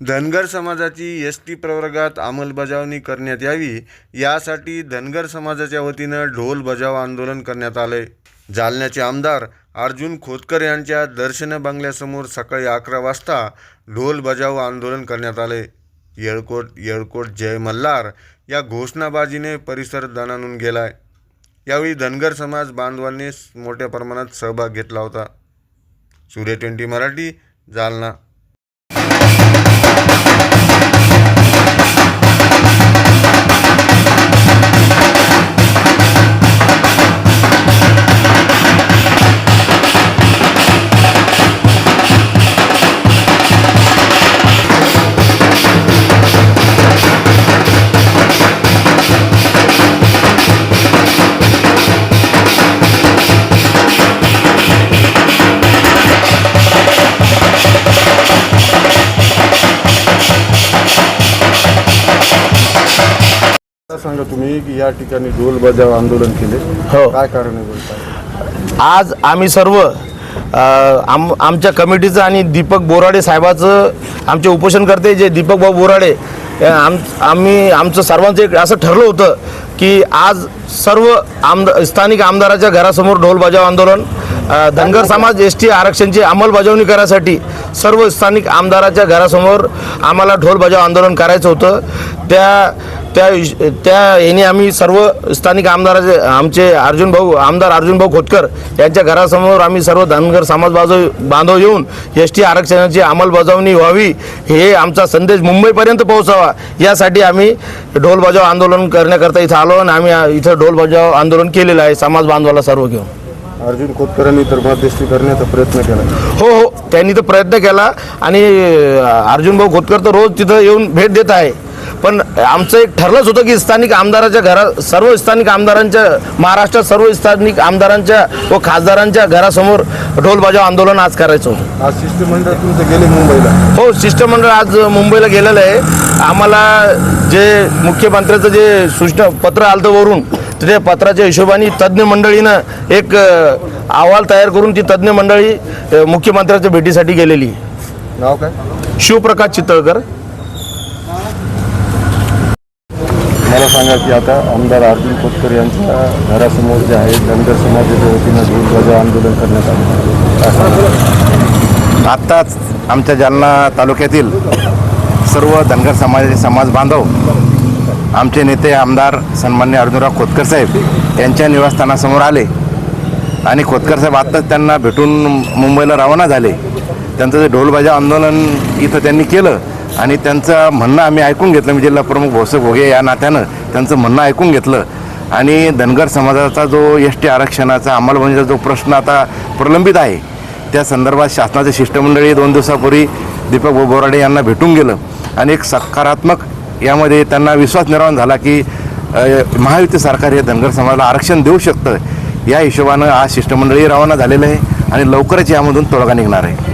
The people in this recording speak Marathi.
धनगर समाजाची एस टी प्रवर्गात अंमलबजावणी करण्यात यावी यासाठी धनगर समाजाच्या वतीनं ढोल बजाव आंदोलन करण्यात आले जालन्याचे आमदार अर्जुन खोतकर यांच्या दर्शन बंगल्यासमोर सकाळी अकरा वाजता ढोल बजाव आंदोलन करण्यात आले येळकोट येळकोट जय मल्हार या घोषणाबाजीने परिसर दणानून गेलाय. यावेळी धनगर समाज बांधवांनी मोठ्या प्रमाणात सहभाग घेतला होता. सूर्य ट्वेंटी मराठी जालना. सांगा तुम्ही की या ठिकाणी ढोल बजाव आंदोलन केले. हो. काय कारण आहे आज आम्ही सर्व आम आमच्या कमिटीचं आणि दीपक बोराडे साहेबाचं आमचे उपोषणकर्ते जे दीपक भाऊ बोराडे आम आम्ही आमचं सर्वांचं एक असं ठरलं होतं की आज सर्व आमदार स्थानिक आमदाराच्या घरासमोर ढोल बजाव आंदोलन धनगर समाज एस टी आरक्षणची अंमलबजावणी करायसाठी सर्व स्थानिक आमदाराच्या घरासमोर आम्हाला ढोल बजाव आंदोलन करायचं होतं. त्या त्या त्या याने आम्ही सर्व स्थानिक आमदाराचे आमचे अर्जुन भाऊ आमदार अर्जुन भाऊ खोतकर यांच्या घरासमोर आम्ही सर्व धनगर समाज बाजू बांधव येऊन एस टी आरक्षणाची अंमलबजावणी व्हावी हे आमचा संदेश मुंबईपर्यंत पोहोचावा यासाठी आम्ही ढोल बजाव आंदोलन करण्याकरता इथं आलो आणि आम्ही इथं ढोल बजाव आंदोलन केलेलं आहे समाज बांधवाला सर्व घेऊन. अर्जुन खोतकरांनी तर मध्यस्थी करण्याचा प्रयत्न केला. हो हो त्यांनी तर प्रयत्न केला आणि अर्जुन भाऊ खोतकर तर रोज तिथं येऊन भेट देत आहे. पण आमचं एक ठरलंच होतं की स्थानिक आमदाराच्या घरा सर्व स्थानिक आमदारांच्या महाराष्ट्रात सर्व स्थानिक आमदारांच्या व खासदारांच्या घरासमोर ढोल बजाव आंदोलन आज करायचं. आज शिष्टमंडळ तुमचं गेले मुंबईला. हो शिष्टमंडळ आज मुंबईला गेलेलं आहे. आम्हाला जे मुख्यमंत्र्याचं जे सूचना पत्र आलं वरून त्या पत्राच्या हिशोबाने तज्ज्ञ मंडळीनं एक अहवाल तयार करून ती तज्ज्ञ मंडळी मुख्यमंत्र्याच्या भेटीसाठी गेलेली. नाव काय? शिवप्रकाश चितळकर. मला सांगा की आता आमदार अर्जुन खोतकर यांच्या घरासमोर जे आहे धनगर समाजाच्या वतीनं ध्वजा आंदोलन करण्यात आलं. आत्ताच आमच्या जालना तालुक्यातील सर्व धनगर समाजाचे समाज बांधव आमचे नेते आमदार सन्मान्य अर्जुनराव खोतकर साहेब यांच्या निवासस्थानासमोर आले. आणि खोतकर साहेब आत्ताच त्यांना भेटून मुंबईला रवाना झाले. त्यांचं जे ढोलबाजा आंदोलन इथं त्यांनी केलं आणि त्यांचं म्हणणं आम्ही ऐकून घेतलं मी जिल्हा प्रमुख भोसे भोगे या नात्यानं त्यांचं म्हणणं ऐकून घेतलं. आणि धनगर समाजाचा जो एस टी आरक्षणाचा अंमलबजावणीचा जो प्रश्न आता प्रलंबित आहे त्या संदर्भात शासनाचे शिष्टमंडळी दोन दिवसापूर्वी दीपक बोराडे यांना भेटून गेलं. आणि एक सकारात्मक यामध्ये त्यांना विश्वास निर्माण झाला की महायुती सरकार हे धनगर समाजाला आरक्षण देऊ शकतं. या हिशोबानं आज शिष्टमंडळी रवाना झालेलं आहे आणि लवकरच यामधून तोडगा निघणार आहे.